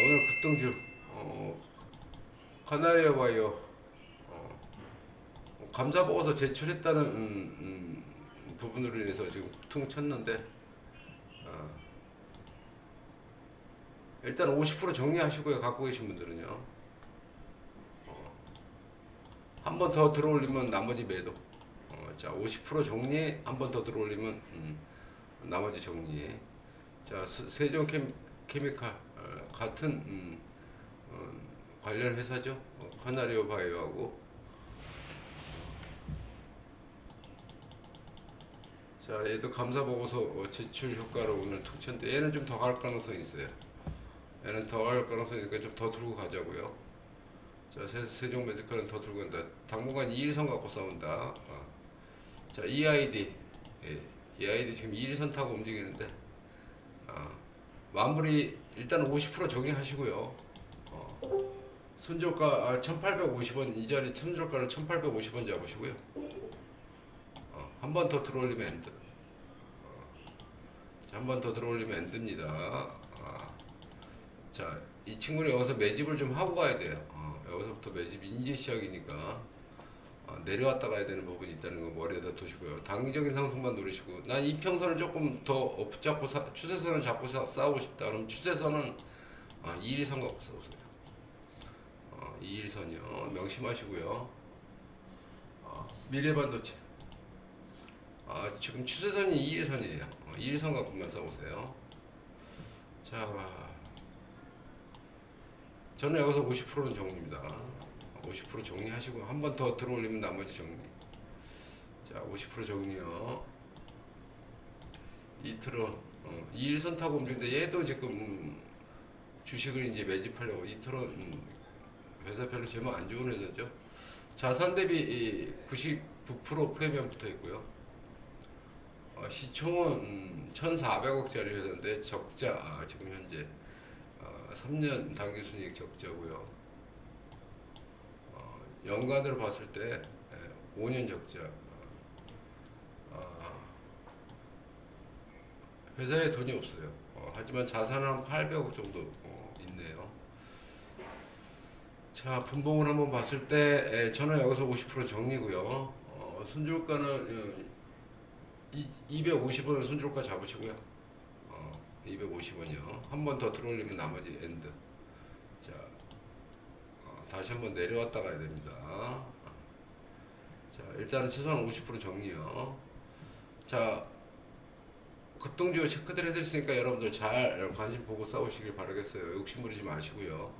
오늘 급등주. 어, 카나리아 바이오. 어, 감사 보고서 제출했다는 음, 음, 부분으로 인해서 지금 퉁 쳤는데 어, 일단 50% 정리하시고요 갖고 계신 분들은요. 어, 한번 더 들어올리면 나머지 매도. 어, 자50% 정리 한 번 더 들어올리면 음, 나머지 정리. 자 스- 세종 캠, 케미칼. 어, 같은 음, 어, 관련 회사죠. 어, 카나리오 바이오하고. 자 얘도 감사 보고서 어, 제출 효과로 오늘 툭 쳤는데 얘는 좀 더 갈 가능성이 있어요. 얘는 더 갈 가능성이 있으니까 좀 더 들고 가자고요. 자 세, 세종 메디컬은 더 들고 간다. 당분간 2일선 갖고 싸운다. 어. 자 EID 예, EID 지금 2일선 타고 움직이는데. 아, 마무리 일단 50% 정리하시고요. 어, 손절가 아, 1,850원 이 자리 손절가를 1,850원 잡으시고요. 어, 한 번 더 들어올리면 엔드. 어, 한번 더 들어올리면 엔드입니다. 아, 자, 이 친구는 여기서 매집을 좀 하고 가야 돼요. 어, 여기서부터 매집 인제 시작이니까 어, 내려왔다 가야 되는 부분이 있다는 거 머리에다 두시고요. 단기적인 상승만 노리시고 난 이평선을 조금 더 붙잡고 사, 추세선을 잡고 사, 싸우고 싶다. 그럼 추세선은 어, 2일선 갖고 싸우세요. 어, 2일선이요. 명심하시고요. 어, 미래반도체. 아, 지금 추세선이 2일선이에요. 어, 2일선 갖고만 싸우세요. 자, 저는 여기서 50%는 정리입니다. 50% 정리하시고 한 번 더 들어올리면 나머지 정리. 자, 50% 정리요. 이틀은 어, 2일선 타고 움직이는데 얘도 지금 음, 주식을 이제 매집하려고 이틀은 음, 회사 별로 제목 안 좋은 회사죠. 자산 대비 99% 프리미엄 붙어 있고요. 어, 시총은 음, 1,400억짜리 회사인데 적자 아, 지금 현재 어, 3년 당기 순이익 적자고요. 어, 연간으로 봤을 때 예, 5년 적자. 어, 회사에 돈이 없어요. 어, 하지만 자산은 한 800억 정도 어, 있네요. 자, 분봉을 한번 봤을 때 예, 저는 여기서 50% 정리고요. 어, 손절가는 250원을 손절가 잡으시고요. 어, 250원이요. 한 번 더 들어올리면 나머지 엔드. 자, 어, 다시 한번 내려왔다 가야 됩니다. 자, 일단은 최소한 50% 정리요. 자, 급등주 체크들 해드렸으니까 여러분들 잘 관심 보고 싸우시길 바라겠어요. 욕심 부리지 마시고요.